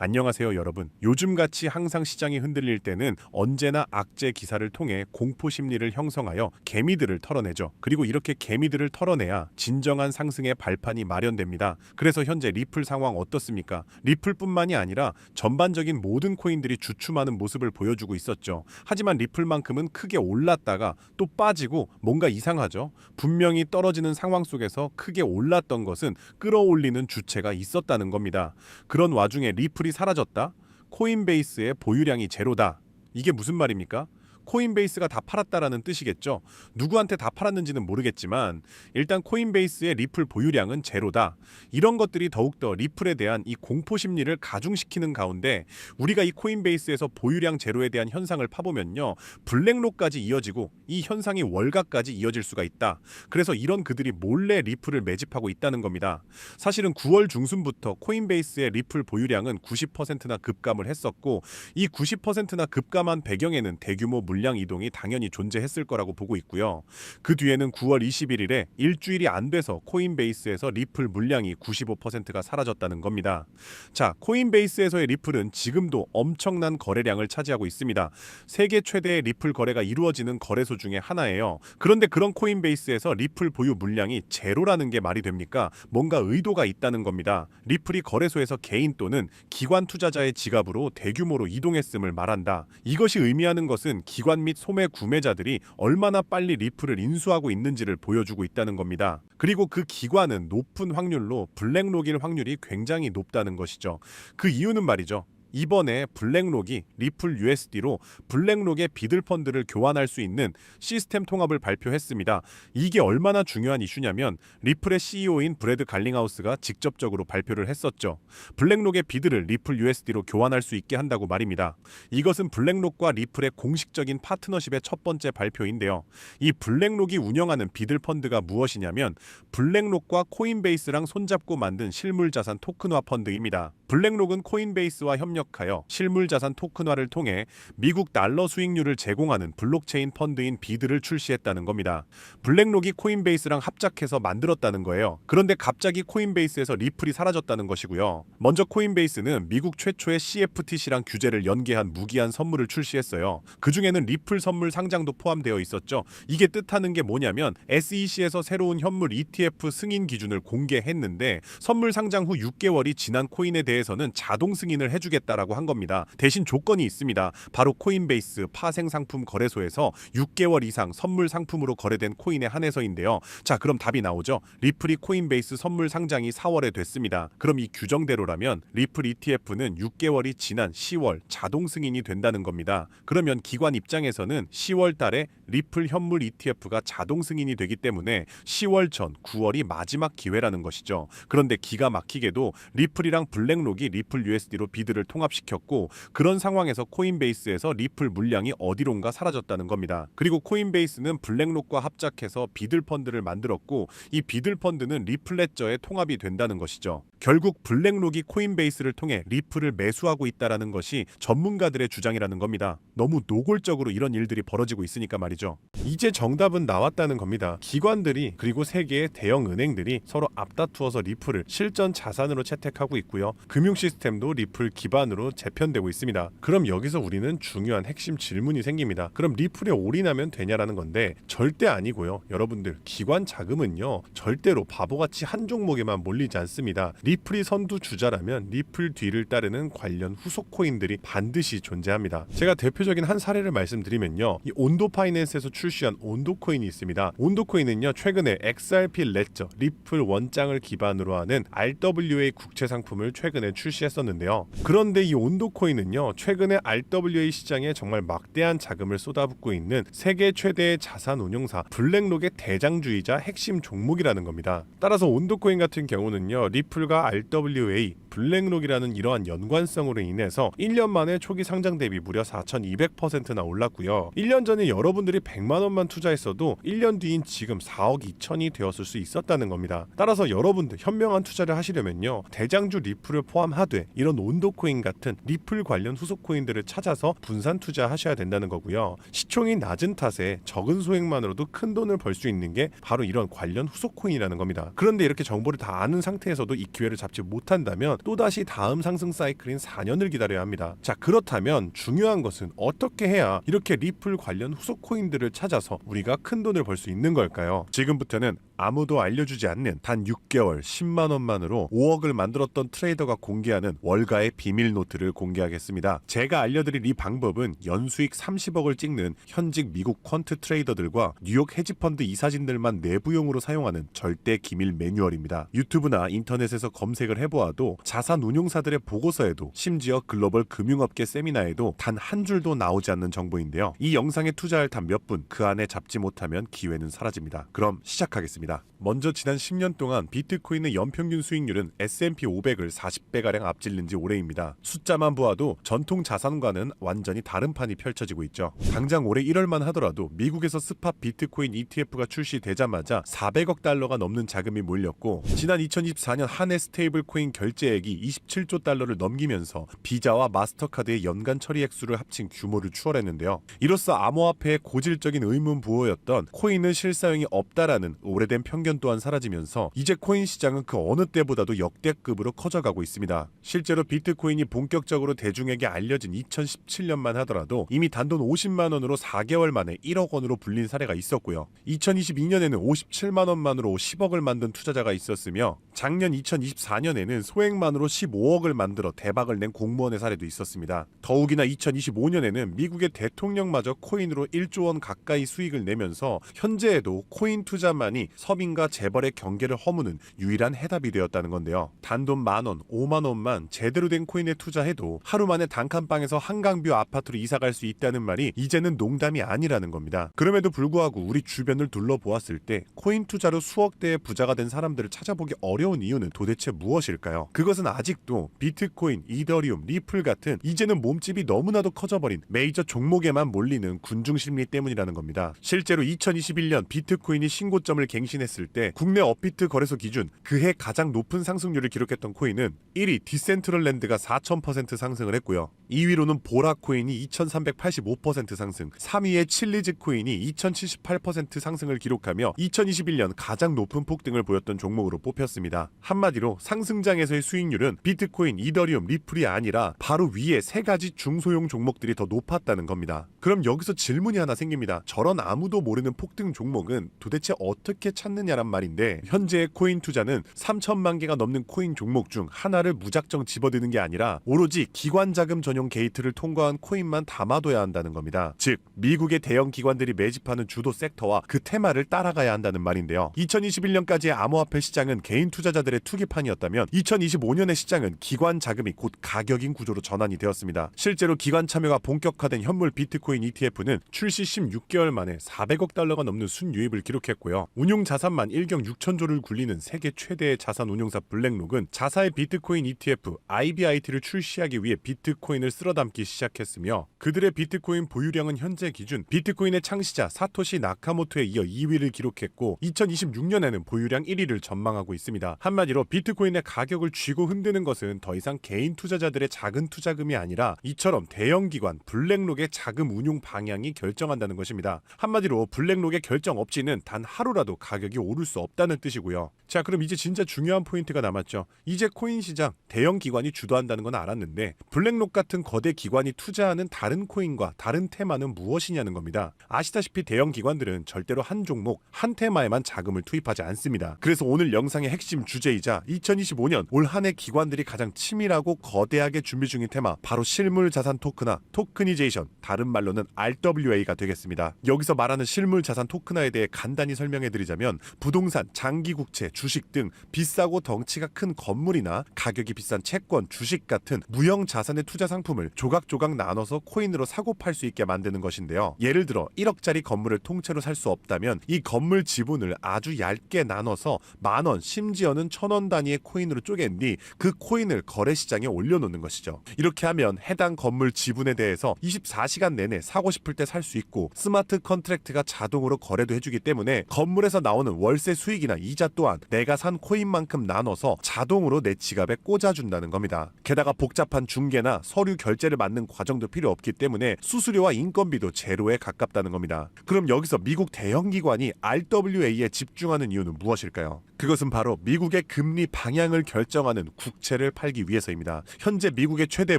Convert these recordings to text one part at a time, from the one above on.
안녕하세요, 여러분. 요즘같이 항상 시장이 흔들릴 때는 언제나 악재 기사를 통해 공포 심리를 형성하여 개미들을 털어내죠. 그리고 이렇게 개미들을 털어내야 진정한 상승의 발판이 마련됩니다. 그래서 현재 리플 상황 어떻습니까? 리플뿐만이 아니라 전반적인 모든 코인들이 주춤하는 모습을 보여주고 있었죠. 하지만 리플만큼은 크게 올랐다가 또 빠지고 뭔가 이상하죠. 분명히 떨어지는 상황 속에서 크게 올랐던 것은 끌어올리는 주체가 있었다는 겁니다. 그런 와중에 리플이 사라졌다. 코인베이스의 보유량이 제로다. 이게 무슨 말입니까? 코인베이스가 다 팔았다라는 뜻이겠죠. 누구한테 다 팔았는지는 모르겠지만 일단 코인베이스의 리플 보유량은 제로다. 이런 것들이 더욱더 리플에 대한 이 공포 심리를 가중시키는 가운데 우리가 이 코인베이스에서 보유량 제로에 대한 현상을 파보면요. 블랙록까지 이어지고 이 현상이 월가까지 이어질 수가 있다. 그래서 이런 그들이 몰래 리플을 매집하고 있다는 겁니다. 사실은 9월 중순부터 코인베이스의 리플 보유량은 90%나 급감을 했었고 이 90%나 급감한 배경에는 대규모 물량 이동이 당연히 존재했을 거라고 보고 있고요. 그 뒤에는 9월 21일에 일주일이 안 돼서 코인베이스에서 리플 물량이 95%가 사라졌다는 겁니다. 자, 코인베이스에서의 리플은 지금도 엄청난 거래량을 차지하고 있습니다. 세계 최대의 리플 거래가 이루어지는 거래소 중에 하나예요. 그런데 그런 코인베이스에서 리플 보유 물량이 제로라는 게 말이 됩니까? 뭔가 의도가 있다는 겁니다. 리플이 거래소에서 개인 또는 기관 투자자의 지갑으로 대규모로 이동했음을 말한다. 이것이 의미하는 것은 기관 및 소매 구매자들이 얼마나 빨리 리플을 인수하고 있는지를 보여주고 있다는 겁니다. 그리고 그 기관은 높은 확률로 블랙록일 확률이 굉장히 높다는 것이죠. 그 이유는 말이죠. 이번에 블랙록이 리플 USD로 블랙록의 비들 펀드를 교환할 수 있는 시스템 통합을 발표했습니다. 이게 얼마나 중요한 이슈냐면 리플의 CEO인 브래드 갈링하우스가 직접적으로 발표를 했었죠. 블랙록의 비들을 리플 USD로 교환할 수 있게 한다고 말입니다. 이것은 블랙록과 리플의 공식적인 파트너십의 첫 번째 발표인데요. 이 블랙록이 운영하는 비들 펀드가 무엇이냐면 블랙록과 코인베이스랑 손잡고 만든 실물 자산 토큰화 펀드입니다. 블랙록은 코인베이스와 협력하여 실물 자산 토큰화를 통해 미국 달러 수익률을 제공하는 블록체인 펀드인 비드를 출시했다는 겁니다. 블랙록이 코인베이스랑 합작해서 만들었다는 거예요. 그런데 갑자기 코인베이스에서 리플이 사라졌다는 것이고요. 먼저 코인베이스는 미국 최초의 CFTC랑 규제를 연계한 무기한 선물을 출시했어요. 그 중에는 리플 선물 상장도 포함되어 있었죠. 이게 뜻하는 게 뭐냐면 SEC에서 새로운 현물 ETF 승인 기준을 공개했는데 선물 상장 후 6개월이 지난 코인에 대해 서는 자동 승인을 해주겠다라고 한 겁니다. 대신 조건이 있습니다. 바로 코인베이스 파생 상품 거래소에서 6개월 이상 선물 상품으로 거래된 코인에 한해서인데요. 자, 그럼 답이 나오죠. 리플이 코인베이스 선물 상장이 4월에 됐습니다. 그럼 이 규정대로라면 리플 ETF는 6개월이 지난 10월 자동 승인이 된다는 겁니다. 그러면 기관 입장에서는 10월 달에 리플 현물 ETF가 자동 승인이 되기 때문에 10월 전 9월이 마지막 기회라는 것이죠. 그런데 기가 막히게도 리플이랑 블랙 록이 리플 USD로 비드를 통합시켰고 그런 상황에서 코인베이스에서 리플 물량이 어디론가 사라졌다는 겁니다. 그리고 코인베이스는 블랙록과 합작해서 비들 펀드를 만들었고 이 비들 펀드는 리플레저에 통합이 된다는 것이죠. 결국 블랙록이 코인베이스를 통해 리플을 매수하고 있다라는 것이 전문가들의 주장이라는 겁니다. 너무 노골적으로 이런 일들이 벌어지고 있으니까 말이죠. 이제 정답은 나왔다는 겁니다. 기관들이 그리고 세계의 대형 은행들이 서로 앞다투어서 리플을 실전 자산으로 채택하고 있고요. 금융 시스템도 리플 기반으로 재편되고 있습니다. 그럼 여기서 우리는 중요한 핵심 질문이 생깁니다. 그럼 리플에 올인하면 되냐라는 건데 절대 아니고요. 여러분들 기관 자금은요 절대로 바보같이 한 종목에만 몰리지 않습니다. 리플이 선두 주자라면 리플 뒤를 따르는 관련 후속 코인들이 반드시 존재합니다. 제가 대표적인 한 사례를 말씀드리면요. 이 온도 파이낸스에서 출시한 온도 코인이 있습니다. 온도 코인은요 최근에 XRP 레저 리플 원장을 기반으로 하는 RWA 국채 상품을 최근에 출시했었는데요. 그런데 이 온도 코인은요 최근에 RWA 시장에 정말 막대한 자금을 쏟아붓고 있는 세계 최대의 자산 운용사 블랙록의 대장주이자 핵심 종목이라는 겁니다. 따라서 온도 코인 같은 경우는요 리플과 RWA 블랙록이라는 이러한 연관성으로 인해서 1년 만에 초기 상장 대비 무려 4,200%나 올랐고요. 1년 전에 여러분들이 100만 원만 투자했어도 1년 뒤인 지금 4억 2천이 되었을 수 있었다는 겁니다. 따라서 여러분들 현명한 투자를 하시려면요. 대장주 리플을 포함하되 이런 온도 코인 같은 리플 관련 후속 코인들을 찾아서 분산 투자하셔야 된다는 거고요. 시총이 낮은 탓에 적은 소액만으로도 큰 돈을 벌 수 있는 게 바로 이런 관련 후속 코인이라는 겁니다. 그런데 이렇게 정보를 다 아는 상태에서도 이 기회를 기회를 잡지 못한다면 또다시 다음 상승 사이클인 4년을 기다려야 합니다. 자, 그렇다면 중요한 것은 어떻게 해야 이렇게 리플 관련 후속 코인들을 찾아서 우리가 큰 돈을 벌 수 있는 걸까요? 지금부터는 아무도 알려주지 않는 단 6개월 10만 원만으로 5억을 만들었던 트레이더가 공개하는 월가의 비밀 노트를 공개하겠습니다. 제가 알려드릴 이 방법은 연수익 30억을 찍는 현직 미국 퀀트 트레이더들과 뉴욕 헤지펀드 이사진들만 내부용으로 사용하는 절대 기밀 매뉴얼입니다. 유튜브나 인터넷에서 검색을 해보아도 자산 운용사들의 보고서에도 심지어 글로벌 금융업계 세미나에도 단 한 줄도 나오지 않는 정보인데요. 이 영상에 투자할 단 몇 분 그 안에 잡지 못하면 기회는 사라집니다. 그럼 시작하겠습니다. 먼저 지난 10년 동안 비트코인의 연평균 수익률은 S&P 500을 40배가량 앞질른 지 오래입니다. 숫자만 보아도 전통 자산과는 완전히 다른 판이 펼쳐지고 있죠. 당장 올해 1월만 하더라도 미국에서 스팟 비트코인 ETF가 출시되자마자 400억 달러가 넘는 자금이 몰렸고 지난 2024년 한 해 스테이블 코인 결제액이 27조 달러를 넘기면서 비자와 마스터카드의 연간 처리 액수를 합친 규모를 추월했는데요. 이로써 암호화폐의 고질적인 의문 부호였던 코인은 실사용이 없다라는 오래된 편견 또한 사라지면서 이제 코인 시장은 그 어느 때보다도 역대급으로 커져가고 있습니다. 실제로 비트코인이 본격적으로 대중에게 알려진 2017년만 하더라도 이미 단돈 50만 원으로 4개월 만에 1억 원으로 불린 사례가 있었고요. 2022년에는 57만 원만으로 10억을 만든 투자자가 있었으며 작년 2024년에는 소액만으로 15억을 만들어 대박을 낸 공무원의 사례도 있었습니다. 더욱이나 2025년에는 미국의 대통령마저 코인으로 1조 원 가까이 수익을 내면서 현재에도 코인 투자만이 서민과 재벌의 경계를 허무는 유일한 해답이 되었다는 건데요. 단돈 만 원, 5만 원만 제대로 된 코인에 투자해도 하루 만에 단칸방에서 한강뷰 아파트로 이사 갈 수 있다는 말이 이제는 농담이 아니라는 겁니다. 그럼에도 불구하고 우리 주변을 둘러보았을 때 코인 투자로 수억 대의 부자가 된 사람들을 찾아보기 어려운 이유는 도대체 무엇일까요? 그것은 아직도 비트코인, 이더리움, 리플 같은 이제는 몸집이 너무나도 커져버린 메이저 종목에만 몰리는 군중 심리 때문이라는 겁니다. 실제로 2021년 비트코인이 신고점을 갱신했을 때 국내 업비트 거래소 기준 그해 가장 높은 상승률을 기록했던 코인은 1위 디센트럴랜드가 4000% 상승을 했고요. 2위로는 보라 코인이 2385% 상승, 3위의 칠리즈 코인이 2078% 상승을 기록하며 2021년 가장 높은 폭등을 보였던 종목으로 뽑혔습니다. 한마디로 상승장에서의 수익률은 비트코인, 이더리움, 리플이 아니라 바로 위에 세 가지 중소형 종목들이 더 높았다는 겁니다. 그럼 여기서 질문이 하나 생깁니다. 저런 아무도 모르는 폭등 종목은 도대체 어떻게 찾느냐란 말인데 현재의 코인 투자는 3천만 개가 넘는 코인 종목 중 하나를 무작정 집어드는 게 아니라 오로지 기관 자금 전용 게이트를 통과한 코인만 담아둬야 한다는 겁니다. 즉 미국의 대형 기관들이 매집하는 주도 섹터와 그 테마를 따라가야 한다는 말인데요. 2021년까지의 암호화폐 시장은 개인 투자자들의 투기판이었다면 2025년의 시장은 기관 자금이 곧 가격인 구조로 전환이 되었습니다. 실제로 기관 참여가 본격화된 현물 비트코인 ETF는 출시 16개월 만에 400억 달러가 넘는 순유입을 기록했고요. 운용 자산만 1경 6천조를 굴리는 세계 최대의 자산 운용사 블랙록은 자사의 비트코인 ETF IBIT를 출시하기 위해 비트코인을 쓸어담기 시작했으며 그들의 비트코인 보유량은 현재 기준 비트코인의 창시자 사토시 나카모토에 이어 2위를 기록했고 2026년에는 보유량 1위를 전망하고 있습니다. 한마디로 비트코인의 가격을 쥐고 흔드는 것은 더 이상 개인 투자자들의 작은 투자금이 아니라 이처럼 대형 기관 블랙록의 자금 운용 방향이 결정한다는 것입니다. 한마디로 블랙록의 결정 없이는 단 하루라도 가격이 오를 수 없다는 뜻이고요. 자, 그럼 이제 진짜 중요한 포인트가 남았죠. 이제 코인 시장 대형 기관이 주도한다는 건 알았는데 블랙록 같은 거대 기관이 투자하는 다른 코인과 다른 테마는 무엇이냐는 겁니다. 아시다시피 대형 기관들은 절대로 한 종목, 한 테마에만 자금을 투입하지 않습니다. 그래서 오늘 영상의 핵심 주제이자 2025년 올 한 해 기관들이 가장 치밀하고 거대하게 준비 중인 테마 바로 실물 자산 토크나 토크니제이션, 다른 말로는 RWA가 되겠습니다. 여기서 말하는 실물 자산 토크나에 대해 간단히 설명해 드리자면 부동산, 장기 국채, 주식 등 비싸고 덩치가 큰 건물이나 가격이 비싼 채권, 주식 같은 무형 자산의 투자 상품 을 조각조각 나눠서 코인으로 사고 팔 수 있게 만드는 것인데요. 예를 들어 1억짜리 건물을 통째로 살 수 없다면 이 건물 지분을 아주 얇게 나눠서 만 원, 심지어는 천 원 단위의 코인으로 쪼갠 뒤 그 코인을 거래 시장에 올려놓는 것이죠. 이렇게 하면 해당 건물 지분에 대해서 24시간 내내 사고 싶을 때 살 수 있고 스마트 컨트랙트가 자동으로 거래도 해주기 때문에 건물에서 나오는 월세 수익이나 이자 또한 내가 산 코인만큼 나눠서 자동으로 내 지갑에 꽂아준다는 겁니다. 게다가 복잡한 중개나 서류 결제를 맞는 과정도 필요 없기 때문에 수수료와 인건비도 제로에 가깝다는 겁니다. 그럼 여기서 미국 대형 기관이 RWA에 집중하는 이유는 무엇일까요? 그것은 바로 미국의 금리 방향을 결정하는 국채를 팔기 위해서입니다. 현재 미국의 최대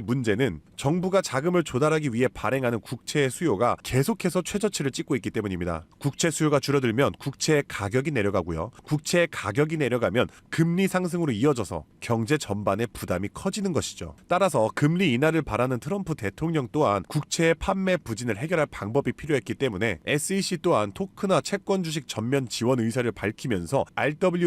문제는 정부가 자금을 조달하기 위해 발행하는 국채의 수요가 계속해서 최저치를 찍고 있기 때문입니다. 국채 수요가 줄어들면 국채의 가격이 내려가고요. 국채의 가격이 내려가면 금리 상승으로 이어져서 경제 전반의 부담이 커지는 것이죠. 따라서 금리 인하를 바라는 트럼프 대통령 또한 국채의 판매 부진을 해결할 방법이 필요했기 때문에 SEC 또한 토크나 채권 주식 전면 지원 의사를 밝히면서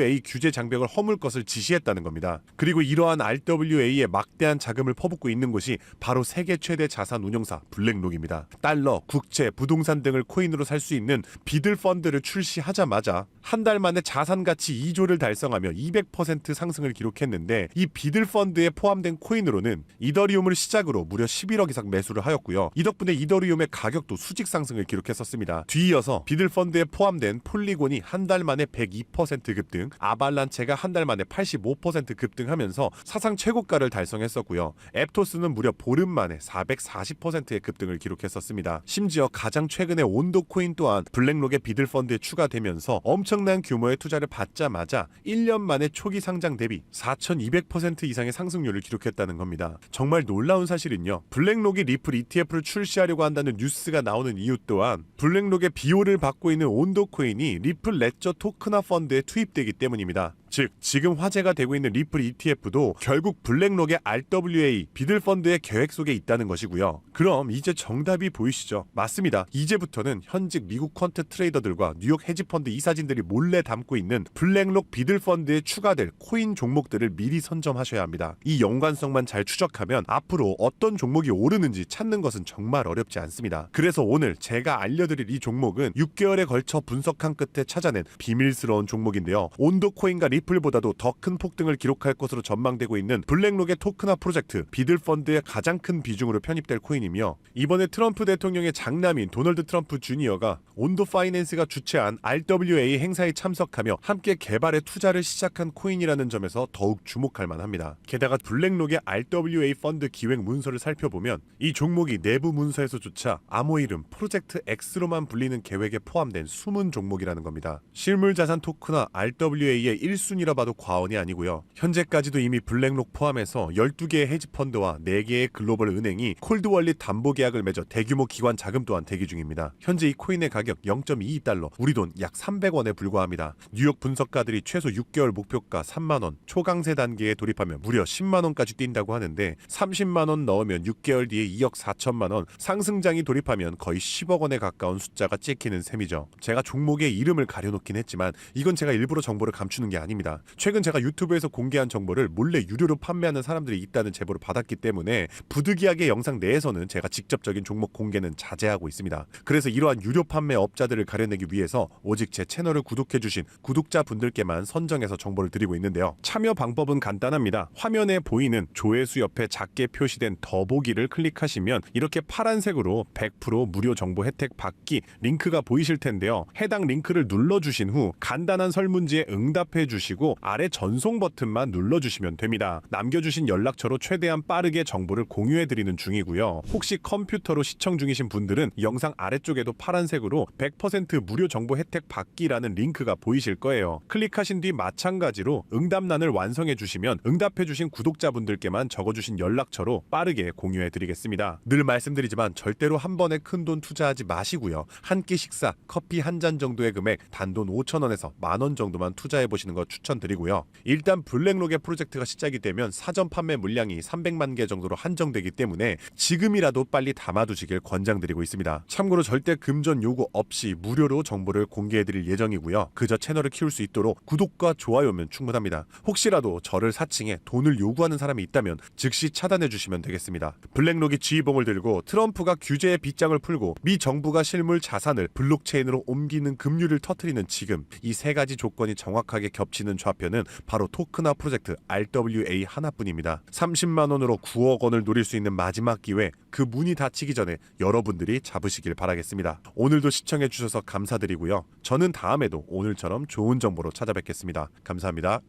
RWA 규제 장벽을 허물 것을 지시했다는 겁니다. 그리고 이러한 RWA에 막대한 자금을 퍼붓고 있는 곳이 바로 세계 최대 자산 운용사 블랙록입니다. 달러, 국채, 부동산 등을 코인으로 살 수 있는 비들 펀드를 출시하자마자 한 달 만에 자산 가치 2조를 달성하며 200% 상승을 기록했는데 이 비들 펀드에 포함된 코인으로는 이더리움을 시작으로 무려 11억 이상 매수를 하였고요. 이 덕분에 이더리움의 가격도 수직 상승을 기록했었습니다. 뒤이어서 비들 펀드에 포함된 폴리곤이 한 달 만에 102% 급등, 아발란체가 한 달 만에 85% 급등하면서 사상 최고가를 달성했었고요. 앱토스는 무려 보름 만에 440%의 급등을 기록했었습니다. 심지어 가장 최근에 온도 코인 또한 블랙록의 비들 펀드에 추가되면서 엄청난 규모의 투자를 받자마자 1년 만에 초기 상장 대비 4,200% 이상의 상승률을 기록했다는 겁니다. 정말 놀라운 사실은요. 블랙록이 리플 ETF를 출시하려고 한다는 뉴스가 나오는 이유 또한 블랙록의 비호를 받고 있는 온도 코인이 리플 레저 토크나 펀드에 투입되기 때문입니다. 즉 지금 화제가 되고 있는 리플 ETF도 결국 블랙록의 RWA 비들 펀드의 계획 속에 있다는 것이고요. 그럼 이제 정답이 보이시죠? 맞습니다. 이제부터는 현직 미국 퀀트 트레이더들과 뉴욕 헤지 펀드 이사진들이 몰래 담고 있는 블랙록 비들 펀드에 추가될 코인 종목들을 미리 선점하셔야 합니다. 이 연관성만 잘 추적하면 앞으로 어떤 종목이 오르는지 찾는 것은 정말 어렵지 않습니다. 그래서 오늘 제가 알려드릴 이 종목은 6개월에 걸쳐 분석한 끝에 찾아낸 비밀스러운 종목인데요. 온도 코인과 리 플보다도 더 큰 폭등을 기록할 것으로 전망되고 있는 블랙록의 토크나 프로젝트 비들 펀드의 가장 큰 비중으로 편입될 코인이며 이번에 트럼프 대통령의 장남인 도널드 트럼프 주니어가 온도 파이낸스가 주최한 RWA 행사에 참석하며 함께 개발에 투자를 시작한 코인이라는 점에서 더욱 주목할 만합니다. 게다가 블랙록의 RWA 펀드 기획 문서를 살펴보면 이 종목이 내부 문서에서조차 암호 이름 프로젝트 X로만 불리는 계획에 포함된 숨은 종목이라는 겁니다. 실물 자산 토크나 RWA의 1순위라 봐도 과언이 아니고요. 현재까지도 이미 블랙록 포함해서 12개의 헤지 펀드와 4개의 글로벌 은행이 콜드월릿 담보 계약을 맺어 대규모 기관 자금 또한 대기 중입니다. 현재 이 코인의 가격 0.22달러, 우리 돈 약 300원에 불과합니다. 뉴욕 분석가들이 최소 6개월 목표가 3만 원, 초강세 단계에 돌입하면 무려 10만 원까지 뛴다고 하는데 30만 원 넣으면 6개월 뒤에 2억 4천만 원, 상승장이 돌입하면 거의 10억 원에 가까운 숫자가 찍히는 셈이죠. 제가 종목의 이름을 가려놓긴 했지만 이건 제가 일부러 정보를 감추는 게 아닙니다. 최근 제가 유튜브에서 공개한 정보를 몰래 유료로 판매하는 사람들이 있다는 제보를 받았기 때문에 부득이하게 영상 내에서는 제가 직접적인 종목 공개는 자제하고 있습니다. 그래서 이러한 유료 판매 업자들을 가려내기 위해서 오직 제 채널을 구독해주신 구독자분들께만 선정해서 정보를 드리고 있는데요. 참여 방법은 간단합니다. 화면에 보이는 조회수 옆에 작게 표시된 더보기를 클릭하시면 이렇게 파란색으로 100% 무료 정보 혜택 받기 링크가 보이실 텐데요. 해당 링크를 눌러주신 후 간단한 설문지에 응답해 주시 고 아래 전송 버튼만 눌러주시면 됩니다. 남겨주신 연락처로 최대한 빠르게 정보를 공유해 드리는 중이고요. 혹시 컴퓨터로 시청 중이신 분들은 영상 아래쪽에도 파란색으로 100% 무료 정보 혜택 받기라는 링크가 보이실 거예요. 클릭하신 뒤 마찬가지로 응답란을 완성해 주시면 응답해 주신 구독자분들께만 적어주신 연락처로 빠르게 공유해 드리겠습니다. 늘 말씀드리지만 절대로 한 번에 큰 돈 투자하지 마시고요. 한 끼 식사, 커피 한 잔 정도의 금액 단돈 5천 원에서 만 원 정도만 투자해 보시는 거 추천 드리고요. 일단 블랙록의 프로젝트가 시작이 되면 사전 판매 물량이 300만 개 정도로 한정되기 때문에 지금이라도 빨리 담아두시길 권장드리고 있습니다. 참고로 절대 금전 요구 없이 무료로 정보를 공개해 드릴 예정이고요. 그저 채널을 키울 수 있도록 구독과 좋아요면 충분합니다. 혹시라도 저를 사칭해 돈을 요구하는 사람이 있다면 즉시 차단해 주시면 되겠습니다. 블랙록이 지휘봉을 들고 트럼프가 규제의 빗장을 풀고 미 정부가 실물 자산을 블록체인으로 옮기는 급류를 터트리는 지금 이 세 가지 조건이 정확하게 겹치는 좌표는 바로 토크나 프로젝트 RWA 하나뿐입니다. 30만 원으로 9억 원을 노릴 수 있는 마지막 기회 그 문이 닫히기 전에 여러분들이 잡으시길 바라겠습니다. 오늘도 시청해 주셔서 감사드리고요. 저는 다음에도 오늘처럼 좋은 정보로 찾아뵙겠습니다. 감사합니다.